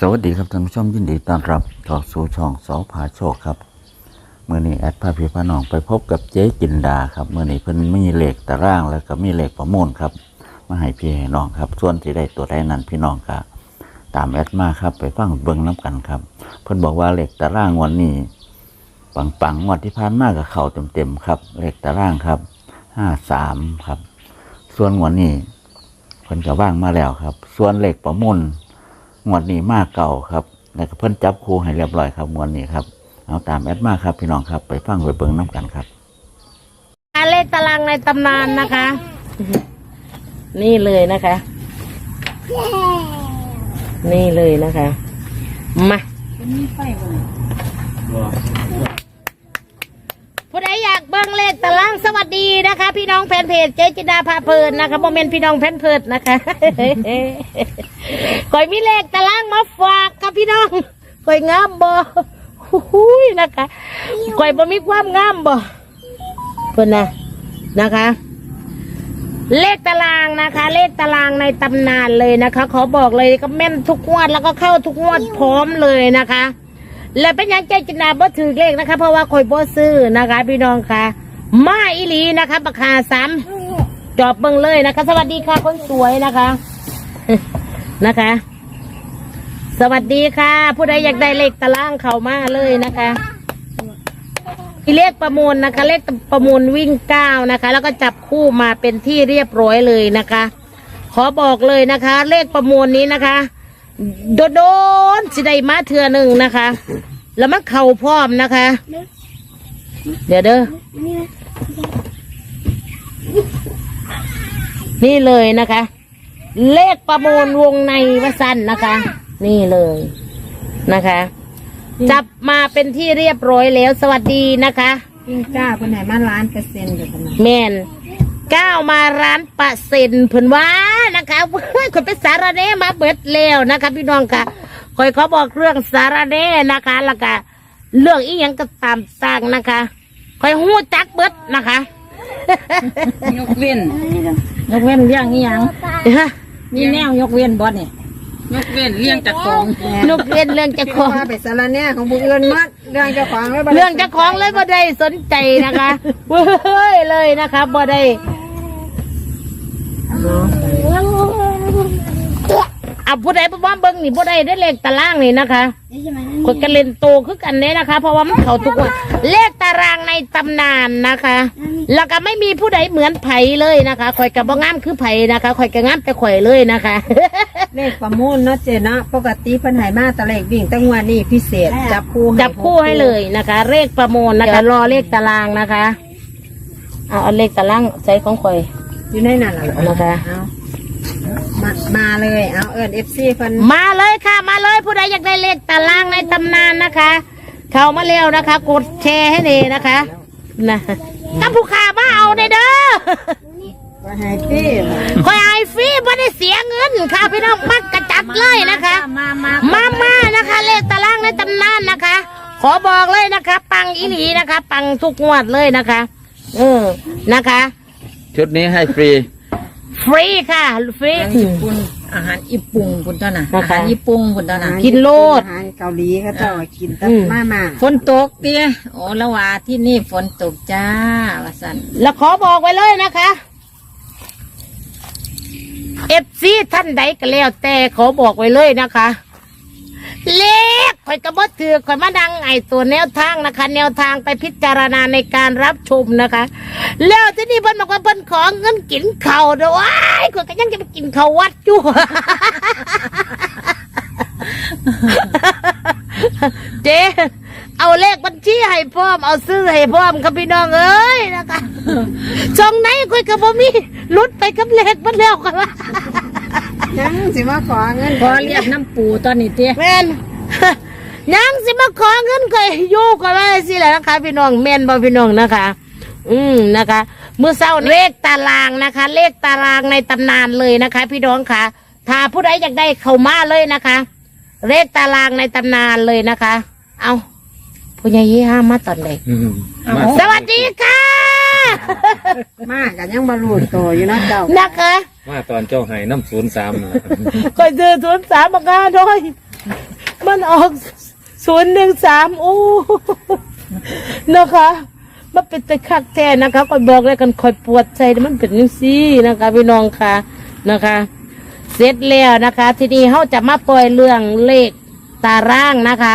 สวัสดีครับท่านผู้ชมยินดีต้อนรับเข้าสู่ช่องสอพาโชคครับเมื่อนี้แอดพาพี่พาน้องไปพบกับเจ๊จินดาครับเมื่อนี้เพิ่นมีเหลขตารางแล้วก็มีเหลขประมูลครับมาให้พี่ให้น้องครับ ส่วนที่ได้ตัวใดนั้นพี่น้องก็ตามแอดมาครับ ไปฟังเบิ่งน้กันครับ เพิ่นบอกว่าเหลขตารางวันนี้ปังปังๆงวดที่ผ่านมากับเข่าเต็มๆครับเหลขตารางครับห้าสามครับ ส่วนวดนี้เพิ่นก็ว่างมาแล้วครับ ส่วนเหลขประมูล งวดนี้มากเก่าครับแล้วก็เพิ่นจับคู่ให้เรียบร้อยครับงวดนี้ครับเอาตามแอดมาครับพี่น้องครับ ไปฟังไปเบิ่งน้ำกันครับเลขตารางในตำนานนะคะ นี่เลยนะคะ นี่เลยนะคะ มาากเบิ้งเลขตารางสวัสดีนะคะ พี่น้องแฟนเพจเจ๊จินดาพาเพลินนะคะโมเมนต์พี่น้องแฟนเพจนะคะก่อยมีเลขตารางมาฝากค่ะพี่น้องก่อยงามบ่หุยนะคะก่อยบ่มีความงามบ่เพิ่นนะนะคะ เลขตารางนะคะ เลขตารางในตำนานเลยนะคะขอบอกเลยก็แม่นทุกงวดแล้วก็เข้าทุกงวดพร้อมเลยนะคะ และเป็นยังใจจินาบ่ถือเลขนะคะ เพราะว่าคอยบ่ซื้อนะคะ พี่น้องค่ะมาอีหลีนะคะราคาสามจอบเบิ่งเลยนะคะ สวัสดีค่ะคนสวยนะคะนะคะ สวัสดีค่ะ ผู้ใดอยากได้เลขตารางเข้ามาเลยนะคะมีเลขประมูลนะคะ เลขประมูลวิ่งเก้านะคะ แล้วก็จับคู่มาเป็นที่เรียบร้อยเลยนะคะ ขอบอกเลยนะคะ เลขประมูลนี้นะคะ โดนโดนๆสิได้มาเทือหนึ่งนะคะ แล้วมันเข่าพร้อมนะคะ เดี๋ยวเด้อนี่เลยนะคะ เลขประมูลวงในวสันนะคะ นี่เลยนะคะ จับมาเป็นที่เรียบร้อยแล้วสวัสดีนะคะปิ้งก้าคนไหนมาล้านเปอร์เซ็นต์อยู่ตรงนั้นแมน ก้าวมาร้านปะเซ็นเพิ่นว่านะคะเฮ้ยคนเป็นสารเน่มาเบิดแล้วนะคะ พี่น้องค่ะคอยเขาบอกเรื่องสารเน่นะคะแล้วก็เรื่องอีหยังก็ตามสร้างนะคะคอยหู้จักเบิดนะคะยกเว้นยกเว้นเรื่องนี้ยังมีแนวยกเว้นบอสนี่ยกเว้นเรื่องจากของนกเรียนเรื่องเจ้าของว่าไปสารแหน่ของบุคคลมัดเรื่องเจ้าของแล้วบ่ได้เรื่องเจ้าของเลยบ่ได้สนใจนะคะเว้ยเลยนะคะบ่ได้ เอาผู้ใดบ่ว่าเบิ่งนี่บ่ได้ได้เลขตารางนี่นะคะคนกันเล่นโตคือกันเด้นะคะ เพราะว่ามันเข้าทุกวันเลขตารางในตำนานนะคะ แล้วก็ไม่มีผู้ใดเหมือนไผเลยนะคะข่อยกับบ่งามคือไผนะคะข่อยก็งามแต่ข่อยเลยนะคะ เลขประมูลเนาะเจเนาะปกติเพิ่นให้มาแตะเลขวิ่งตั้งวันนี้พิเศษ จับคู่จับคู่ให้เลยนะคะ เลขประมูลนะคะ รอเลขตารางนะคะ เอาเอาเลขตารางใส่ของข่อย อยู่ในนั่นแหละนะคะ เอามามาเลยเอาเอิญเอฟซีเพิ่นมาเลยค่ะ มาเลยผู้ใดอยากได้เลขตารางในตำนานนะคะ เข้ามาเร็วนะคะ กดแชร์ให้เลยนะคะนะถ้าผู้ขามาเอาได้เด้อว่าให้พี่คอยไอายฟรีไม่ได้เสียเงินค่ะพี่น้องมักกระจัดเลยนะคะ มามามามานะคะ เลขตารางในตำนานนะคะ ขอบอกเลยนะคะ ปังอีหลีนะคะ ปังทุกงวดเลยนะคะ เออนะคะ ชุดนี้ให้ฟรี ฟรีค่ะฟรี อาหารญี่ปุ่นอาหารญี่ปุ่นคุณต้นน่ะนะคะอาหารญี่ปุ่นคุณต้นน่ะกินโลด อาหารเกาหลีก็เจ้ากินแต่อืมมามาฝนตกเตี้ยโอ้ละว่าที่นี่ฝนตกจ้าว่าสันแล้วขอบอกไว้เลยนะคะเอฟซีท่านใดก็แล้วแต่ขอบอกไว้เลยนะคะเล ขข่อยกระบดถือข่อยมาดังไอตัวแนวทางนะคะ แนวทางไปพิจารณาในการรับชมนะคะ แล้วที่นี่เพิ่นบอกว่าเพิ่นขอเงินกินข้าวด้วยว้ายข่อยก็ยังจะไปกินข้าววัดอยู่เจ๊เอาเลขบัญชีให้พร้อมเอาซื้อให้พร้อมครับพี่น้องเอ้ยนะคะช่องไหนคุยกับบ่มีหลุดไปกับเลขมันแล้วกันว่ายังสิมาขอเงินพอเรียกน้ำปูตอนนี้เตี้ยแม่น ยังสิมาขอเงินเคยอยู่กันว่าสิแหละนะคะ พี่น้องแม่นบ่พี่น้องนะคะ อืมนะคะมือเศร้าเลขตารางนะคะ เลขตารางในตำนานเลยนะคะ พี่น้องค่ะถ้าผู้ใดอยากได้เข้ามาเลยนะคะ เลขตารางในตำนานเลยนะคะ เอาผู้ใหญ่ยี่ห้ามาตอนไหนสวัสดีค่ะ มากกันยังบรรลุโตอยู่เนาะเจ้านะคะมาตอนเจ้าไห้น้ำศูนย์สามนะคอยซื้อศูนย์สามมากาด้วยมันออก ศูนย์หนึ่งสามโอ้นะคะมันเป็นตะคักแท้นะคะคอยบอกเลยกันคอยปวดใจมันเป็นยังซี่นะคะพี่น้องค่ะนะคะ เสร็จแล้วนะคะ ทีนี้เขาจะมาปล่อยเรื่องเลขตารางนะคะ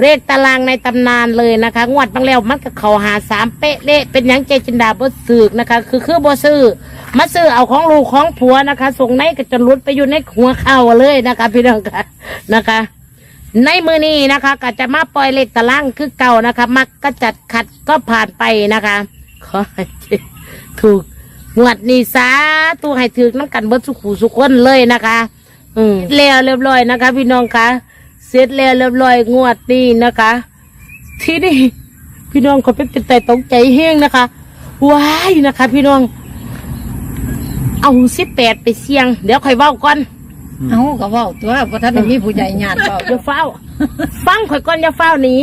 เลขตารางในตำนานเลยนะคะ งวดบางแล้วมันก็เขาหาสามเป๊ะเละเป็นยังเจจินดาบ่สืกนะคะ คือคือบ่ซื้อมาซื้อเอาของลูกของผัวนะคะ ส่งในก็จะลุดไปอยู่ในหัวเข่าเลยนะคะ พี่น้องค่ะนะคะ ในมือนี้นะคะ ก็จะมาปล่อยเลขตารางคือเก่านะคะ มักก็จัดขัดก็ผ่านไปนะคะขอให้ถูกงวดนี้สาตูให้ถือน้ำกันเบิดสุขูสุขคนเลยนะคะ อืมแล้วเรียบร้อยนะคะ พี่น้องคะเสร็จแล้วเรียบร้อยงวดนี้นะคะ ที่นี่พี่น้องเขาเป็นเป็นใจตกใจแห้งนะคะว้ายนะคะ พี่น้อง เอาสิบแปดไปเสี่ยง เดี๋ยวค่อยเว้าก่อน เอาก็เว่าตัวเพราะท่านได้มีผู้ใหญ่ญาติเปล่าอย่าเฝ้าฟังข่อยก่อนอย่าเฝ้าหนี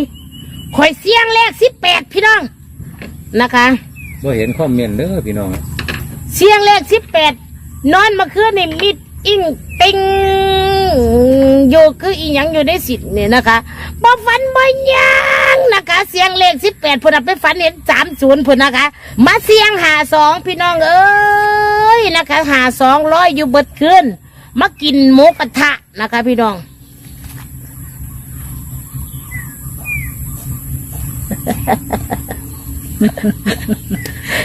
ข่อยเสี่ยงเลขสิบแปดพี่น้องนะคะ บ่เห็นคอมเมนต์เด้อพี่น้องเสียงเลขสิบแปดนอนเมาคืนนี่มิดอิงติงอยู่คืออีหยังอยู่ในสิทธิ์เนี่ยนะคะบ่ฝันบ่หยังนะคะ เสียงเลขสิบแปดพุ่นนะไปฝันเห็นสามศูนย์พุ่นนะคะ มาเสียงหาสองพี่น้องเอ้ยนะคะหาสองร้อยอยู่เบิดคืน มากินหมูกระทะนะคะ พี่น้อง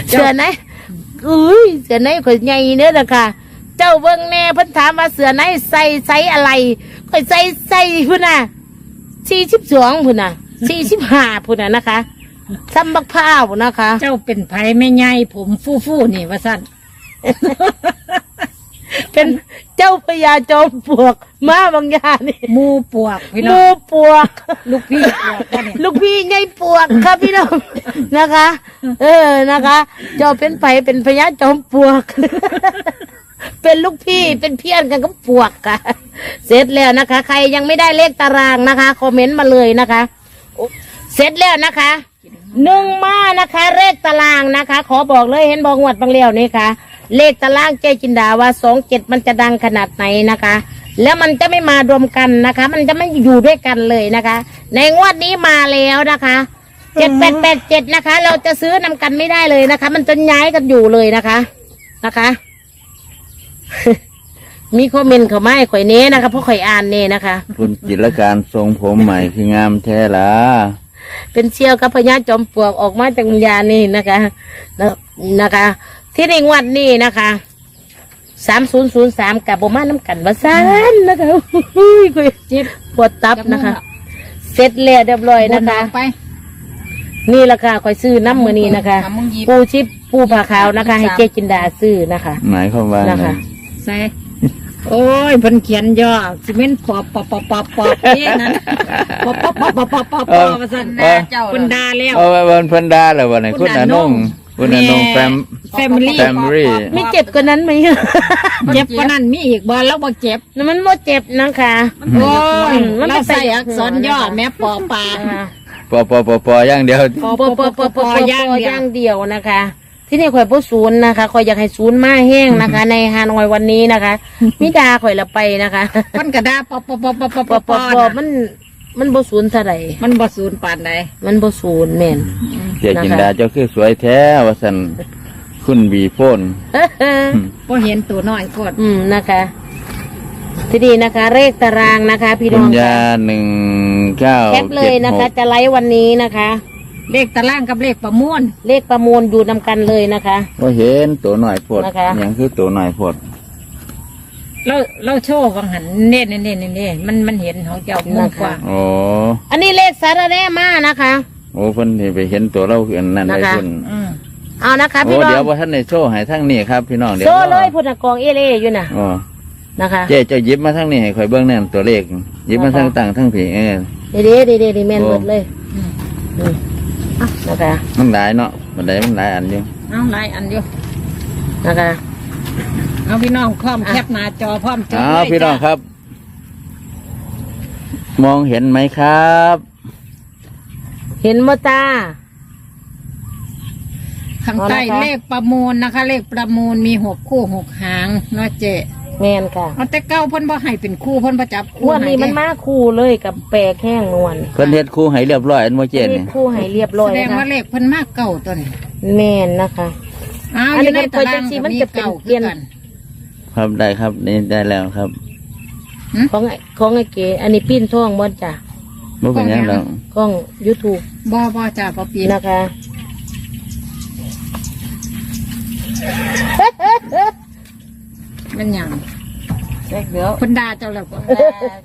เสือไหนอุ้ยเสือไหนข่อยใหญ่เนื้อละค่ะเจ้าเบิ้งแน่เพิ่นถามว่าเสือไหนใส่ใส่อะไรข่อยใส่ใส่พุ่นน่ะสี่สิบสองพุ่นน่ะสี่สิบห้าพุ่นน่ะนะคะซ้ำบักพร้าวนะคะ เจ้าเป็นไผไม่ใหญ่ผมฟู่ฟู่ๆนี่ว่าสั้น เป็นเจ้าพญาจอมปลวกมาบางอย่างนี่หมูปวกพี่น้มูองปลวก ลูกพี่ปวกก็นี่ลูกพี่ไงปวกครับพี่น้อง นะคะ เออนะคะเจ้าเป็นไผเป็นพญาจอมปลวก เป็นลูกพี่เป็นเพี้ยนกันกับปวกค่ะเสร็จแล้วนะคะ ใครยังไม่ได้เลขตารางนะคะคอมเมนต์มาเลยนะคะเสร็จแล้วนะคะ หนึ่งมานะคะ เลขตารางนะคะ ขอบอกเลยเห็นบอกงวดบางเลี้ยวนี่ค่ะ เลขตารางเจจินดาว่าสองเจ็ดมันจะดังขนาดไหนนะคะ แล้วมันจะไม่มารวมกันนะคะ มันจะไม่อยู่ด้วยกันเลยนะคะ ในงวดนี้มาแล้วนะคะเจ็ดแปดแปดเจ็ดนะคะ เราจะซื้อนำกันไม่ได้เลยนะคะ มันจะย้ายกันอยู่เลยนะคะนะคะ มีคอมเมนต์เขามาให้ข่อยเน้นะคะเพราะข่อยอ่านเน้นะคะ คุณจิตรการทรงผมใหม่คืองามแท้ละ เป็นเชี่ยวกับพญาจอมปลวกออกมาจากวิญญาณนี่นะคะแล้วนะคะ ที่ในงวดนี้นะคะสามศูนย์ศูนย์สามกับโบมาน้ำกันวาซานนะคะอุ้ยคุยเจ็บปวดตับนะคะ เสร็จแล้วเรียบร้อยบนะนคะไปนี่ราคาคอยซื้อน้ำมือนี้นะคะเอามึงหยิบปูชิปปูผาขาวนะคะ ให้เจ๊จินดาซื้อนะคะ หมายความว่าไงนะคะใส่โอ้ยเพิ่นเขียนย่อสิเม่นปอบปอบปอบปอบปอบเอ๊ะนั่นปอบปอบปอบปอบปอบปอบปอบว่าซั่นนะเจ้าเพิ่นด่าแล้ว เอาไว้วันเพิ่นดาแล้ววันไหนคุคุณณออนนงง คุณอนงแม่แฟม Family แฟมรี่ ไม่เจ็บกว่านั้นไหม เจ็บกว่านั้นมีอีกบ่แล้วบ่เจ็บมันไม่เจ็บนะคะโอ้ยมันเราไม่ใส่อักษรย่อแม่ปอปลาอ่าปอปอปอปออย่างเดียว ปอปอปอปอปออย่างเดียว ย่างเดียวนะคะ ที่นี่ข่อยผู้ศูนย์นะคะข่อยอยากให้ศูนย์มาแห้งนะคะ ในฮานอยวันนี้นะคะมิดาข่อยละไปนะคะมันกระดาปอปอปอปอปอปอปอปอมัน มันบ่ศูนย์เท่าไหร่มันบ่สูญปานใดมันบ่ศูนย์แม่น เจจินดาเจ้าคือสวยแท้ว่าสันคุณบีโฟนบ่เห็นตัวน้อยกดอืมนะคะ ที่นี่นะคะ เลขตารางนะคะ พี่คุน้ณองยาหนึ่งเก้าแคปเลยนะคะ จะไลฟ์วันนี้นะคะ เลขตารางกับเลขประมวลเลขประมูลอยู่นำกันเลยนะคะว่าเห็นตัวหน่อยโพดนะคะ อย่างคือตัวหน่อยโพดเราเราโชว์วังหันเน่เน่เน่เน่เน่มันมันเห็นของเจ้ามุมกว้างโอ้อันนี้เลขสารแน่มานะคะ โอ้เพิ่นสิไปเห็นตัวเราอันนั้นนะเลยคะ เพิ่นอืมเอานะคะโอ้พี่น้อเดี๋ยวงว่าท่านในโชว์ให้ทั้งนี้ครับพี่น้องเดี๋ยวโซ่เลยรอพุทธกองเอเล่อยู่น่ะโอ้นะคะ เจ๊เจ้าหยิบมาทั้งนี้ให้ข่อยเบิ่งแน่นตัวเลขหยิบมาทั้งต่างทั้งผีเออ เดี๋ยวเดี๋ยวเดี๋ยวเดี๋ยวแม่นโอ้หมดเลยอืมอะ นะคะมันหลายเนาะมันหลายมันหลายอันอยู่เอาหลายอันอยู่นะคะเอาพี่น้องพร้อมแคปหน้าจอพร้อมจดอ้าวเลยพี่น้องจ้ะครับ มองเห็นไหมครับ เห็นมาตา ข้างใต้เอาละคะเลขประมูลนะคะ เลขประมูลมีหกคู่หกหางเนาะเจ๊ แมนค่ะเอาแต่เก้าเพิ่นบ่ให้เป็นคู่เพิ่นประจับคู่งวันนี้มันให้มาคู่เลยกับแปรแข้งนวลเพิ่นเฮ็ดคู่ให้เรียบร้อยอันบ่เจนนี่นี่คู่ให้เรียบร้อยแสดงนะคะว่าเลขเพิ่นมากเก่าตัวนี้แมนนะคะ อ้าวอันอนี้ยู่ในมันตารางเปิดจังสิก็มันมีจะเป็นเก่าเปลี่คืยนอกันครับได้ครับนี่ได้แล้วครับของไอ้ของไอ้เก๋อันนี้ปิ้นท่องบอนจ้ะบ่เป็นหยังดอกกล้อง YouTube บ่บ่จ้าบ่ปีนนะคะมันหยัง เด็กเดี๋ยวเพิ่นด่าเจ้าแล้วก็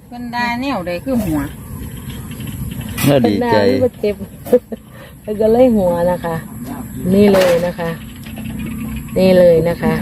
เพิ่นได้แนวใดคือหัวก็ดีใจหน้ามันก็เจ็บแล้วก็เลยหัวนะคะ นี่เลยนะคะ นี่เลยนะคะ